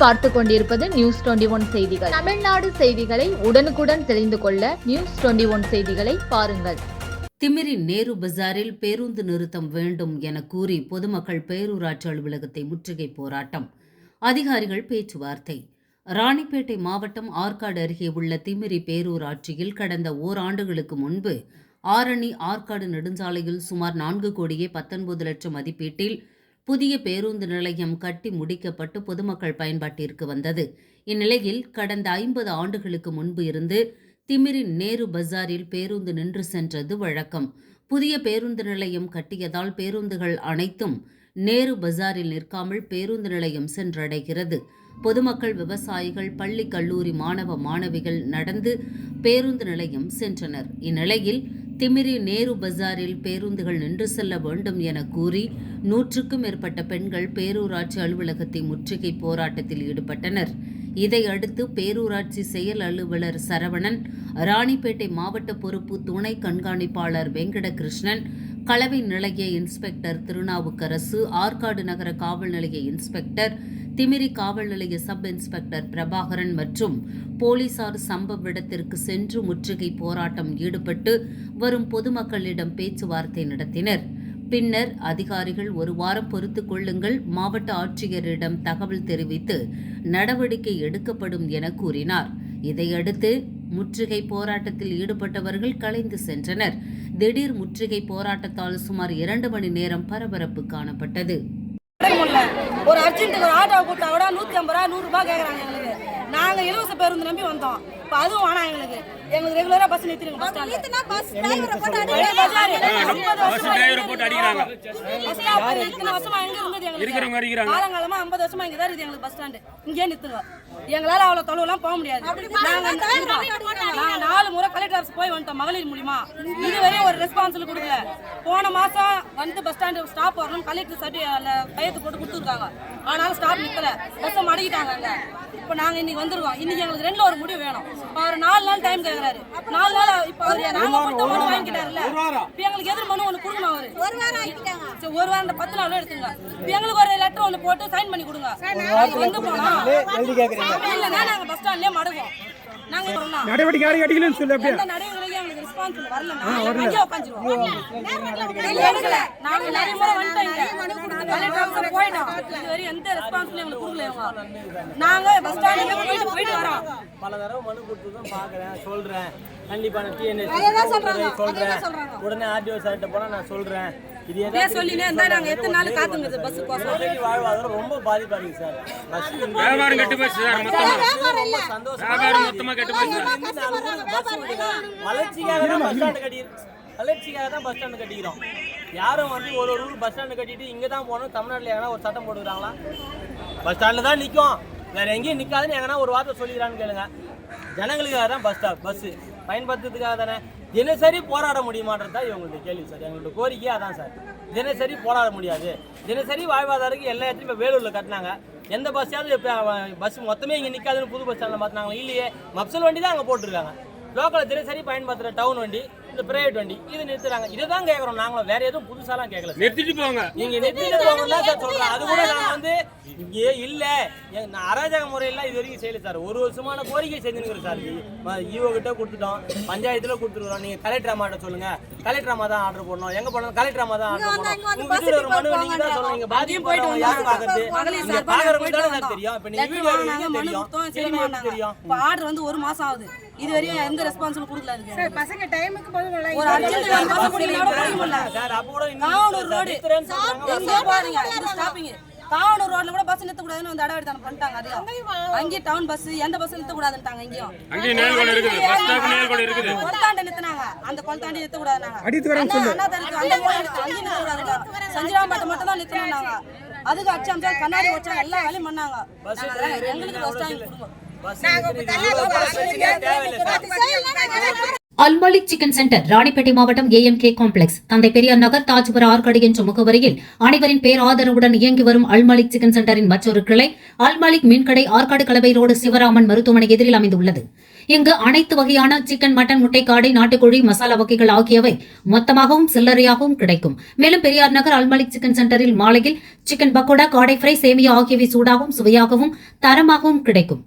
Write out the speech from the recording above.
பார்த்து கொண்டிருப்பது news twenty one செய்திகள். தமிழ்நாடு செய்திகளை உடனுக்குடன் தெரிந்து கொள்ள நியூஸ் டுவெண்டி ஒன் செய்திகளை பாருங்கள். திமிரி நேரு பஜாரில் பேருந்து நிறுத்தம் வேண்டும் என கூறி பொதுமக்கள் பேரூராட்சி அலுவலகத்தை முற்றுகை போராட்டம். அதிகாரிகள் பேச்சுவார்த்தை. ராணிப்பேட்டை மாவட்டம் ஆற்காடு அருகே உள்ள திமிரி பேரூராட்சியில் கடந்த ஓராண்டுகளுக்கு முன்பு ஆரணி ஆற்காடு நெடுஞ்சாலையில் சுமார் நான்கு கோடியே பத்தொன்பது லட்சம் மதிப்பீட்டில் புதிய பேருந்து நிலையம் கட்டி முடிக்கப்பட்டு பொதுமக்கள் பயன்பாட்டிற்கு வந்தது. இந்நிலையில் கடந்த ஐம்பது ஆண்டுகளுக்கு முன்பு இருந்து திமிரின் நேரு பஜாரில் பேருந்து நின்று சென்றது வழக்கம். புதிய பேருந்து நிலையம் கட்டியதால் பேருந்துகள் அனைத்தும் நேரு பஜாரில் நிற்காமல் பேருந்து நிலையம் சென்றடைகிறது. பொதுமக்கள் விவசாயிகள் பள்ளி கல்லூரி மாணவ மாணவிகள் நடந்து பேருந்து நிலையம் சென்றனர். இந்நிலையில் திமிரி நேரு பஜாரில் பேருந்துகள் நின்று செல்ல வேண்டும் என கூறி நூற்றுக்கும் மேற்பட்ட பெண்கள் பேரூராட்சி அலுவலகத்தை முற்றுகை போராட்டத்தில் ஈடுபட்டனர். இதையடுத்து பேரூராட்சி செயல் அலுவலர் சரவணன் ராணிப்பேட்டை மாவட்ட பொறுப்பு துணை கண்காணிப்பாளர் வெங்கடகிருஷ்ணன் கலவை நிலைய இன்ஸ்பெக்டர் திருநாவுக்கரசு ஆற்காடு நகர காவல் நிலைய இன்ஸ்பெக்டர் திமிரி காவல் நிலைய சப் இன்ஸ்பெக்டர் பிரபாகரன் மற்றும் போலீசார் சம்பவ இடத்திற்கு சென்று முற்றுகை போராட்டம் ஈடுபட்டு வரும் பொதுமக்களிடம் பேச்சுவார்த்தை நடத்தினர். பின்னர் அதிகாரிகள் ஒரு வாரம் பொறுத்துக் கொள்ளுங்கள் மாவட்ட ஆட்சியரிடம் தகவல் தெரிவித்து நடவடிக்கை எடுக்கப்படும் என கூறினார். இதையடுத்து முற்றுகை போராட்டத்தில் ஈடுபட்டவர்கள் கலைந்து சென்றனர். திடீர் முற்றுகை போராட்டத்தால் சுமார் இரண்டு மணி நேரம் பரபரப்பு காணப்பட்டது. முடியல. ஒரு அர்ஜென்ட்டுக்கு ஒரு ஆட்டோ கூட்டா கூட நூத்தி ஐம்பது ரூபா நூறு ரூபாய் கேக்குறாங்க எங்களுக்கு. நாங்க இலவச பேருந்து நம்பி வந்தோம். இப்ப அதுவும் வேணாம் எங்களுக்கு. எங்களுக்கு ரெகுலரா பஸ் நிறுத்திருங்க பஸ் ஸ்டாண்ட் இத்தனை வருஷமா எங்க இருந்தது எங்களுக்கு? காலங்காலமா ஐம்பது வருஷமா இங்க தான் இருக்குது எங்களுக்கு பஸ் ஸ்டாண்டு இங்கே நிறுத்துங்க. எங்களால அவ்வளவு தொலைவுலாம் போக முடியாது. நாங்க நாங்க நாலு முறை கலெக்டர் ஆஃபீஸ் போய் வந்துட்டோம் மகளிர் மூலியமா. இதுவரையும் ஒரு ரெஸ்பான்சிபிள் கொடுக்கல. போன மாசம் வந்து பஸ் ஸ்டாண்டு ஸ்டாப் வரணும் கலெக்டர் சர்டி கையெழுத்து போட்டு கொடுத்துருக்காங்க. ஆனாலும் ஸ்டாப் நிக்கல. பஸ்ஸை மடக்கிட்டாங்க அங்க. இப்போ நாங்க இன்னைக்கு வந்திருக்கோம். இன்னைக்கு எங்களுக்கு ரெண்டுல ஒரு முடிவு வேணும். இப்ப அவர் நாலு நாள் டைம் கேக்குறாரு. நாலு நாள் இப்ப அவர் நாங்க கொடுத்த மனு வாங்கிட்டாருல்ல. இப்ப எங்களுக்கு எதிர் மனு ஒண்ணு கொடுக்கணும் அவரு. ஒரு வாரம் ஆகிட்டாங்க சரி ஒரு வாரம் இந்த பத்து நாள் எடுத்துங்க. இப்ப எங்களுக்கு ஒரு லெட்டர் ஒண்ணு போட்டு சைன் பண்ணி கொடுங்க. வந்து போனோம் இல்லைன்னா நாங்க பஸ் ஸ்டாண்ட்லயே மடங்குவோம் நாங்க வரணும். நடவடிக்கை எடுக்கலன்னு சொல்லு அப்படியே. எந்த நடைமுறையும் எங்களுக்கு உட்காந்துருவோம். நாங்க நிறைய முறை வந்துட்டோம் போயிட்டோம். இதுவரை எந்த கொடுக்கல இவங்க. நாங்க பஸ் ஸ்டாண்டுக்கு போயிட்டு போயிட்டு வரோம். பல தடவை மனு கொடுத்து தான் பார்க்குறேன் சொல்கிறேன் கண்டிப்பாக நான் டிஎன்எஸ் சொல்கிறேன் உடனே ஆர்டிஓ சார்கிட்ட போனால் நான் சொல்கிறேன் இது இதே சொல்லினே இருந்தா நாங்க எத்தனை நாள் காத்துங்கிறது பஸ் கோசம்? சொசைட்டி வாழ்வாதாரம் ரொம்ப பாதிப்பாக இருக்குது சார் வியாபாரம் கெட்டு போச்சு சார் மொத்தமா. ரொம்ப சந்தோஷம் வியாபாரம் மொத்தமா கெட்டு போச்சு வளர்ச்சிக்காக தான் பஸ் ஸ்டாண்டு கட்டி வளர்ச்சிக்காக தான் பஸ் ஸ்டாண்டு கட்டிக்கிறோம். யாரும் வந்து ஒரு ஒரு ஊர் பஸ் ஸ்டாண்டு கட்டிட்டு இங்கே தான் போகணும் தமிழ்நாட்டில் எங்கன்னா ஒரு சட்டம் போட்டுக்கிறாங்களா? பஸ் ஸ்டாண்டில் தான் நிற்கும். வேற எங்கேயும் நிற்காதுன்னு எங்கன்னா ஒரு வார்த்தை சொல்லிக்கிறான்னு கேளுங்க. ஜனங்களுக்காக தான் பஸ் ஸ்டாப் பஸ்ஸு பயன்படுத்துறதுக்காக தானே. தினசரி போராட முடியுமான்றது இவங்களுடைய கேள்வி சார். எங்களோட கோரிக்கை அதான் சார். தினசரி போராட முடியாது. தினசரி வாழ்வாதாரத்துக்கு எல்லா இடத்துலையும் இப்போ வேலூரில் கட்டினாங்க. எந்த பஸ்ஸாவது இப்போ பஸ் மொத்தமே இங்கே நிற்காதுன்னு புது பஸ் ஸ்டாண்டில் மாற்றினாங்களா இல்லையே. மப்சல் வண்டி தான் அங்கே போட்டிருக்காங்க. லோக்கலில் தினசரி பயன்படுத்துகிற டவுன் வண்டி இந்த பிரைவேட் வண்டி இது நிறுத்துறாங்க. இதை தான் கேட்குறோம் நாங்களும். வேற எதுவும் புதுசாலாம் கேட்கல. நிறுத்திட்டு போங்க. நீங்க நிறுத்திட்டு போகணும் தான் சார் சொல்றேன். அது கூட நான் வந்து இங்கே இல்ல. நான் அராஜக முறையெல்லாம் இது வரைக்கும் செய்யல சார். ஒரு வருஷமான கோரிக்கை செஞ்சுருக்கிறேன் சார். ஈவோ கிட்ட கொடுத்துட்டோம். பஞ்சாயத்துல கொடுத்துருக்கோம் நீங்க கலெக்டர் அம்மாட்ட சொல்லுங்க. கலெக்டர் அம்மா தான் ஆர்டர் பண்ணோம் எங்க போனோம் கலெக்டர் அம்மா தான் ஆர்டர் பண்ணோம் உங்க வீட்டுல ஒரு மனு நீங்க தான் சொல்லுங்க நீங்க பாதிப்பு போயிட்டு யாரு பாக்குறது? மகளிர் நீங்க சார்பா பாக்குறவங்க போயிட்டு தானே சார் வந்தோம். தெரியும். இப்ப நீங்க லெட்டர் வீடியோ தெரியும்? தெரியும் இப்போ ஆர்டர் வந்து ஒரு மாசம் ஆகுது. இது வரையும் எந்த ரெஸ்பான்ஸும் கொடுக்கல அதுக்கு. பசங்க டைமுக்கு பதில் ஒரு அர்ஜென்ட் வேலை கூட முடியல சார் அப்ப கூட தாவணூர் ரோடு எங்க போறீங்க இது ஸ்டாப்பிங் தாவணூர் ரோட்ல கூட பஸ் நிறுத்த கூடாதுன்னு வந்து அடவெடுத்தான பண்ணிட்டாங்க அதையும் அங்கேயும்? டவுன் பஸ் எந்த பஸ் நிறுத்த கூடாதுன்ட்டாங்க இங்கேயும். அங்கேயும் நேர்கோடு இருக்குது. பஸ் ஸ்டாப் நேர்கோடு இருக்குது. கொளத்தாண்ட நிறுத்தினாங்க. அந்த கொளத்தாண்டி நிறுத்த கூடாதுனாங்க அடித்து வரேன்னு சொல்லு. அண்ணா தருக்கு அந்த மூலை நிறுத்த அங்கேயும் நிறுத்த கூடாதுங்க சஞ்சிராம்பேட்டை மட்டும் தான் நிறுத்தினாங்க அதுக்கு அச்சு அமிச்சா கண்ணாடி வச்சா எல்லா வேலையும் பண்ணாங்க. எங்களுக்கு பஸ் ஸ்டாண்ட் கொடுங்க அல்மலிக் சிக்கன் சென்டர் ராணிப்பேட்டை மாவட்டம் ஏஎம் கே காம்ப்ளெக்ஸ். தந்தை பெரியார் நகர் தாஜ்புர ஆற்காடு என்ற முகவரியில் அனைவரின் பேராதரவுடன் இயங்கி வரும் அல்மலிக் சிக்கன் சென்டரின் மற்றொரு கிளை அல்மலிக் மீன்கடை ஆற்காடு கலவை ரோடு சிவராமன் மருத்துவமனை எதிரில் அமைந்துள்ளது. இங்கு அனைத்து வகையான சிக்கன் மட்டன் முட்டை காடை நாட்டுக்கோழி மசாலா வகைகள் ஆகியவை மொத்தமாகவும் சில்லறையாகவும் கிடைக்கும். மேலும் பெரியார் நகர் அல்மலிக் சிக்கன் சென்டரில் மாலையில் சிக்கன் பக்கோடா காடை ஃப்ரை சேமியா ஆகியவை சூடாகவும் சுவையாகவும் தரமாகவும் கிடைக்கும்.